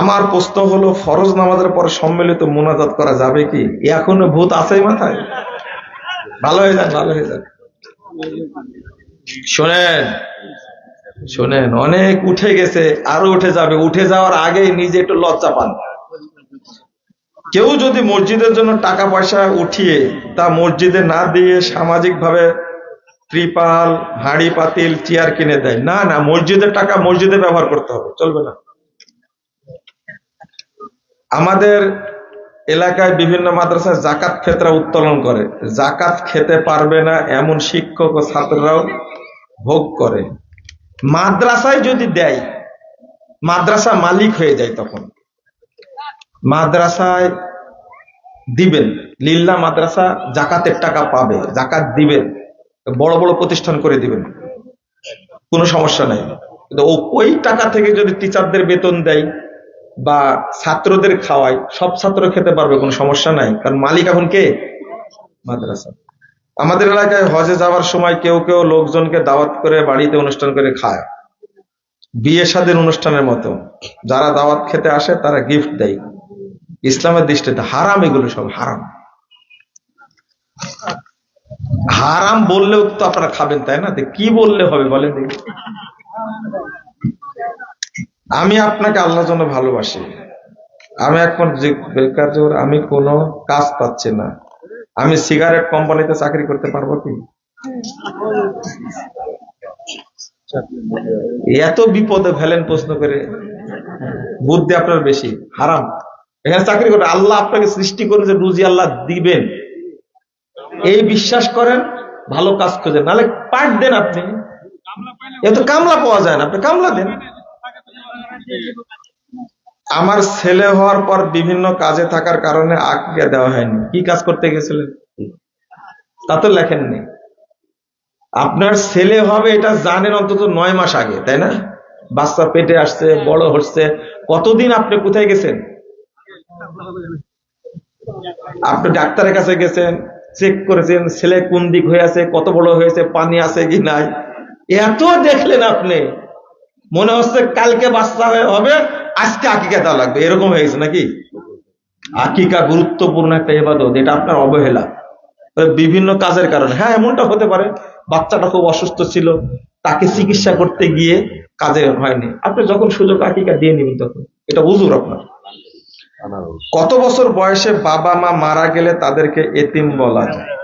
আমার প্রশ্ন হলো, ফরজ নামাজের পরে সম্মিলিত মোনাজাত করা যাবে কি? এখনও ভূত আছে মাথায়? ভালো হয়ে যান ভালো হয়ে যান শোনেন শোনেন, অনেক উঠে গেছে, আরও উঠে যাবে। উঠে যাওয়ার আগেই নিজে একটু লজ্জা পান। কেউ যদি মসজিদের জন্য টাকা পয়সা উঠিয়ে তা মসজিদে না দিয়ে সামাজিক ভাবে ত্রিপাল, হাঁড়ি, পাতিল, চেয়ার কিনে দেয়, না না, মসজিদের টাকা মসজিদে ব্যবহার করতে হবে, চলবে না। আমাদের এলাকায় বিভিন্ন মাদ্রাসায় জাকাত ফেতরা উত্তোলন করে। জাকাত খেতে পারবে না এমন শিক্ষক ও ছাত্ররাও ভোগ করে। মাদ্রাসায় যদি দেয়, মাদ্রাসা মালিক হয়ে যায় তখন। মাদ্রাসায় দিবেন, লিল্লা মাদ্রাসা জাকাতের টাকা পাবে, জাকাত দিবেন, বড় বড় প্রতিষ্ঠান করে দিবেন। কোনো সমস্যা নাই। কিন্তু ওই টাকা থেকে যদি টিচারদের বেতন দেয় বা ছাত্রদের খাওয়ায় সব ছাত্র খেতে পারবে, কোনো সমস্যা নাই। কারণ মালিক এখন কে? মাদ্রাসা। আমাদের এলাকায় হজে যাওয়ার সময় কেউ কেউ লোকজনকে দাওয়াত করে বাড়িতে অনুষ্ঠান করে খায়। বিয়ে শাদীর অনুষ্ঠানের মতো। যারা দাওয়াত খেতে আসে, তারা গিফট দেয়। ইসলামের দৃষ্টিতে হারাম এগুলো সব, হারাম। হারাম বললেও তো আপনারা খাবেন, তাই না? কি বললে হবে বলেন? আমি আপনাকে আল্লাহর জন্য ভালোবাসি। আমি এখন যে বেকার আমি কোনো কাজ পাচ্ছি না। আমি সিগারেট কোম্পানিতে চাকরি করতে পারব কি? এত বিপদে ফেলেন প্রশ্ন করে। বুদ্ধি আপনার বেশি, হারাম। এখানে চাকরি করে আল্লাহ আপনাকে সৃষ্টি করে যে রুজি আল্লাহ দিবেন। এই বিশ্বাস করেন, ভালো কাজ খোঁজেন। নাহলে পাঠ দেন আপনি। এত কামলা পাওয়া যায় না, আপনি কামলা দেন। আমার ছেলে হওয়ার পর বিভিন্ন কাজে থাকার কারণে আগে দেওয়া হয়নি। কি কাজ করতে গেছিলেন? তা তো লেখেননি। আপনার ছেলে হবে এটা জানেন অন্তত নয় মাস আগে, তাই না? বাচ্চা পেটে আসছে, বড় হচ্ছে। কতদিন আপনি কোথায় গেছেন? আপনি ডাক্তারের কাছে গেছেন, চেক করেছেন, ছেলে কোন দিক হয়ে আছে, কত বড় হয়েছে, পানি আছে কি নাই? এত দেখলেন আপনি। মনে হচ্ছে কালকে বাচ্চা হয়ে হবে, আজকে আকিকা দেওয়া লাগবে। এরকম হয়েছে নাকি? আকিকা গুরুত্বপূর্ণ একটা এবাদত এটা আপনার অবহেলা। বিভিন্ন কাজের কারণে। হ্যাঁ এমনটা হতে পারে। বাচ্চাটা খুব অসুস্থ ছিল, তাকে চিকিৎসা করতে গিয়ে কাজে হয়নি। আপনি যখন সুযোগ আকিকা দিয়ে নিবেন তখন। এটা উজুর আপনার। কত বছর বয়সে বাবা, মা মারা গেলে তাদেরকে এতিম বলা যায়?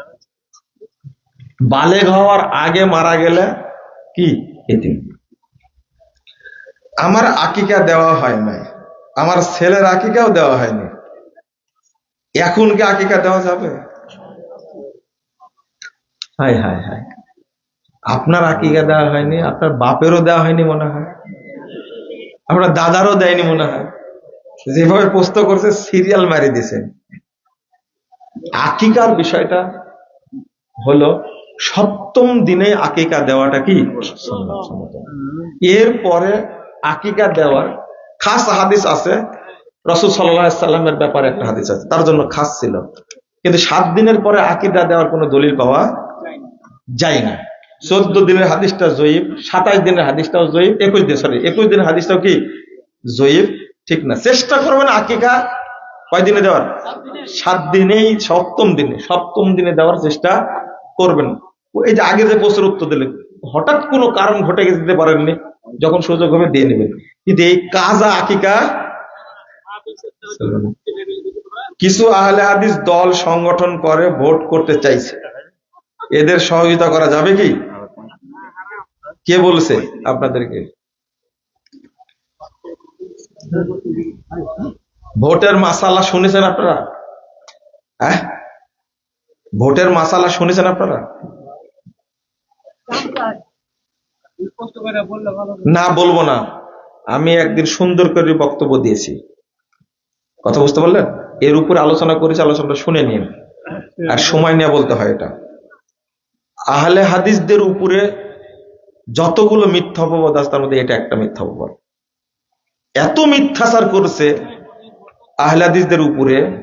বালেগ হওয়ার আগে মারা গেলে কি? এতিম। আমার আকিকা দেওয়া হয় নাই। আমার ছেলের আকিকাও দেওয়া হয়নি। এখন কি আকিকা দেওয়া যাবে? হাই হাই হাই আপনার আকিকা দেওয়া হয়নি আপনার বাপেরও দেওয়া হয়নি মনে হয়। আপনার দাদারও দেয়নি মনে হয়। যেভাবে প্রশ্ন করছে সিরিয়াল মারি দিছে। আকিকার বিষয়টা হলো সপ্তম দিনে আকিকা দেওয়াটা কি? সুন্নাত। এরপরে আকিকা দেওয়ার খাস হাদিস আছে। রসুল সাল্লামের ব্যাপারে একটা হাদিস আছে। তার জন্য খাস ছিল। কিন্তু সাত দিনের পরে আকিদা দেওয়ার কোনো দলিল পাওয়া যায় না। চোদ্দ দিনের হাদিসটা জয়ীব, সাতাশ দিনের হাদিসটাও জয়ীব, একুশ দিন সরি একুশ দিনের হাদিসটাও কি? জয়ীব, ঠিক না। চেষ্টা করবেন আকিকা কয় দিনে দেওয়ার? সাত দিনেই, সপ্তম দিনে সপ্তম দিনে দেওয়ার চেষ্টা করবেন। এই যে আগে যে প্রশ্নের উত্তর দিলেন, হঠাৎ কোনো কারণ ঘটে গেছে দিতে পারেননি। যখন সুযোগ হবে দিয়ে নেবেন। কিন্তু এই কাজা আকিকা কিছু আহলে হাদিস দল সংগঠন করে, ভোট করতে চাইছে। এদের সহযোগিতা করা যাবে কি? কে বলছে আপনাদেরকে? ভোটের মাসালা শুনেছেন আপনারা? হ্যাঁ? ভোটের মাসালা শুনেছেন আপনারা? না, বলব না। আমি একদিন সুন্দর করে বক্তব্য দিয়েছি। কথা বুঝতে পারলেন? এর উপরে আলোচনা করেছি, আলোচনাটা শুনে নিন। আর সময় নিয়ে বলতে হয় এটা। আহলে হাদিসদের উপরে যতগুলো মিথ্যা অপবাদ আছে, তার মধ্যে এটা একটা মিথ্যা অপবাদ। এত মিথ্যাচার করছে আহলে হাদিসদের উপরে,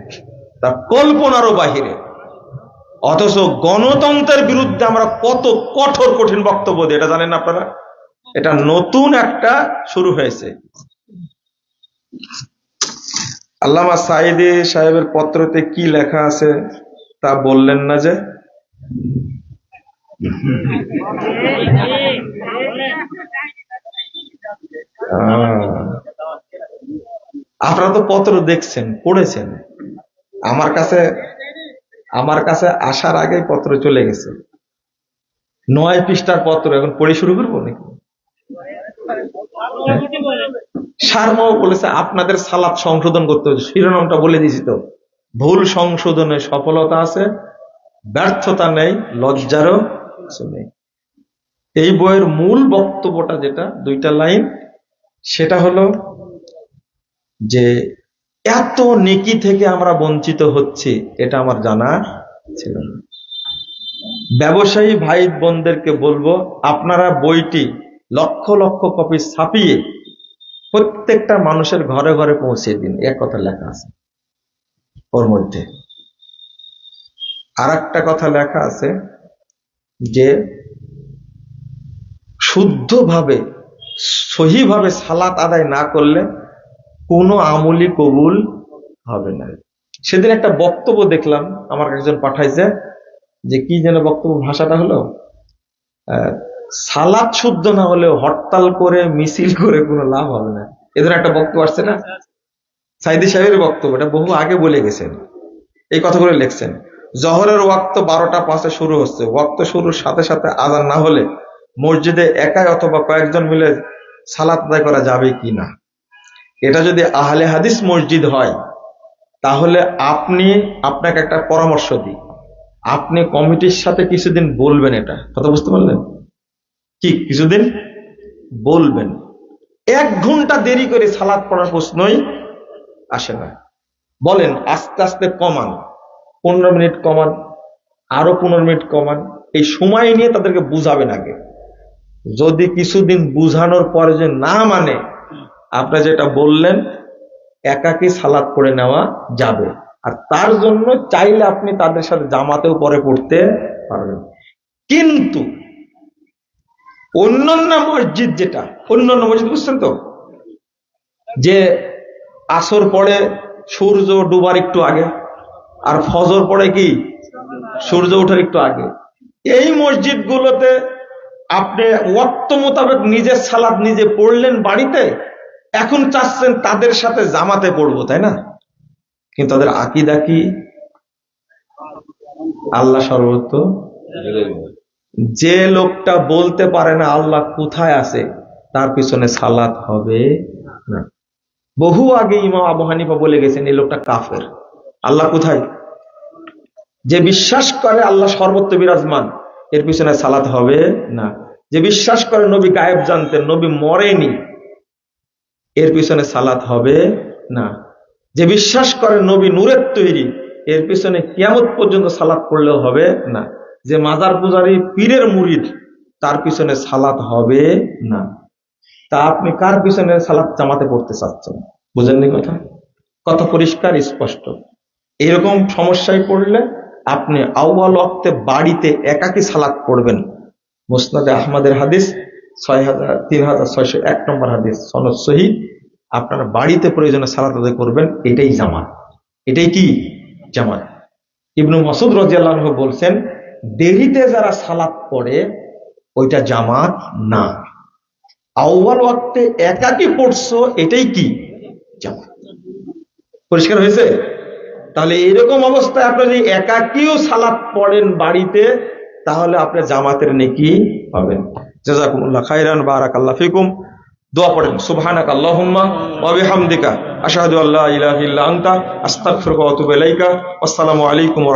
তার কল্পনারও বাহিরে। অথচ গণতন্ত্রের বিরুদ্ধে আমরা কত কঠোর, কঠিন বক্তব্য দিই, এটা জানেন আপনারা? এটা নতুন একটা শুরু হয়েছে। আল্লামা সাইদি সাহেবের পত্রতে কি লেখা আছে তা বললেন না যে? আপনারা তো পত্র দেখছেন, পড়েছেন। আমার কাছে আমার কাছে আসার আগে পত্র চলে গেছে। নয় পৃষ্ঠার পত্র, এখন পড়ে শুরু করব নাকি? সারমাও বলেছে, আপনাদের সালাদ সংশোধন করতে হবে। শিরোনামটা বলে দিয়েছি তো। ভুল সংশোধনে সফলতা আছে, ব্যর্থতা নেই, লজ্জারও কিছু নেই। এই বইয়ের মূল বক্তব্যটা যেটা, দুইটা লাইন, সেটা হলো যে এত নেকি থেকে আমরা বঞ্চিত হচ্ছি, এটা আমার জানা ছিল না। ব্যবসায়ী ভাই বোনদেরকে বলব, আপনারা বইটি লক্ষ লক্ষ কপি ছাপিয়ে প্রত্যেকটা মানুষের ঘরে ঘরে পৌঁছে দিন, এক কথা লেখা আছে, ওর মধ্যে। আর একটা কথা লেখা আছে যে, শুদ্ধভাবে, সহিভাবে সালাত আদায় না করলে কোনো আমলি কবুল হবে না। সেদিন একটা বক্তব্য দেখলাম, আমার একজন পাঠাইছে, যে কি যেন বক্তব্য, ভাষাটা হলো সালাদ শুদ্ধ না হলেও হরতাল করে, মিছিল করে কোনো লাভ হবে না। এদের একটা বক্তব্য আসছে না? সাইদি সাহেবের বক্তব্য, এটা বহু আগে বলে গেছেন। এই কথাগুলো লিখছেন, জহরের ওয়াক্ত বারোটা পাঁচে শুরু হচ্ছে। ওয়াক্ত শুরুর সাথে সাথে আজান না হলে মসজিদে একাই অথবা কয়েকজন মিলে সালাত আদায় করা যাবে কি না? এটা যদি আহলে হাদিস মসজিদ হয়, তাহলে আপনি আপনাকে একটা পরামর্শ দিই। আপনি কমিটির সাথে কিছুদিন বলবেন এটা। কথা বুঝতে পারলেন? কি, কিছুদিন? বলবেন। এক ঘণ্টা দেরি করে সালাদ পড়ার প্রশ্নই আসে না। বলেন, আস্তে আস্তে কমান। পনেরো মিনিট কমান, আরও পনেরো মিনিট কমান। এই সময় নিয়ে তাদেরকে বুঝাবেন আগে। যদি কিছুদিন বুঝানোর পরে যে না মানে আপনি যেটা বললেন, একাকি সালাদ করে নেওয়া যাবে। আর তার জন্য চাইলে আপনি তাদের সাথে জামাতেও পরে পড়তে পারবেন। কিন্তু অন্যান্য মসজিদ যেটা, অন্যান্য মসজিদ বুঝছেন তো? যে আসর পড়ে, সূর্য ডুবার একটু আগে, আর ফজর পড়ে কি? সূর্য ওঠার একটু আগে। এই মসজিদগুলোতে আপনি ওয়াক্ত মোতাবেক নিজের সালাদ নিজে পড়লেন বাড়িতে এখন চাচ্ছেন তাদের সাথে জামাতে পড়ব, তাই না? কিন্তু তাদের আকিদা কি? আল্লাহ সর্বত্র যে লোকটা বলতে পারে না আল্লাহ কোথায় আছে, তার পিছনে সালাত হবে না। বহু আগে ইমাম আবু হানিফা বলে গেছেন, এই লোকটা কাফের। আল্লাহ কোথায়? যে বিশ্বাস করে আল্লাহ সর্বত্র বিরাজমান, এর পিছনে সালাত হবে না। যে বিশ্বাস করে নবী গায়েব জানতেন, নবী মরেনি এর পিছনে সালাত হবে না। যে বিশ্বাস করে নবী নূরের তৈরি, এর পিছনে কিয়ামত পর্যন্ত সালাত করলেও হবে না। যে মাজার পূজারী পীরের মুরিদ, তার পিছনে সালাত হবে না। তা আপনি কার পিছনে সালাত জামাতে পড়তে চাচ্ছেন? বুঝেননি কথা? কথা পরিষ্কার, স্পষ্ট। এরকম সমস্যায় পড়লে আপনি আউয়াল ওয়াক্তে বাড়িতে একাকি সালাত পড়বেন। মুসনাদে আহমদের হাদিস ছয় হাজার তিন হাজার ছয়শো এক নম্বর হাদিস সনদ সহিদ আপনার বাড়িতে প্রয়োজনে সালাত আদায় করবেন, এটাই জামাত। এটাই কি? জামাত। ইবনু মাসুদ রাজিয়াল্লাহ বলছেন, দেরিতে যারা সালাত পড়ে, ওইটা জামাত না। আউ্বাল ওয়াক্তে একাকি পড়ছো, এটাই কি? জামাত। পরিষ্কার হয়েছে? তাহলে এরকম অবস্থায় আপনি যদি একাকিও সালাত পড়েন বাড়িতে, তাহলে আপনি জামাতের নেকি পাবেন। জাজাকুমুল্লাহ খাইরান বারাকাল্লাহ ফিকুম। দোয়া পড়েন সুবহানাক আল্লাহুম্মা ওয়া বিহামদিকা। আশহাদু আল্লা ইলাহা ইল্লা আসসালামু আলাইকুম ওয়া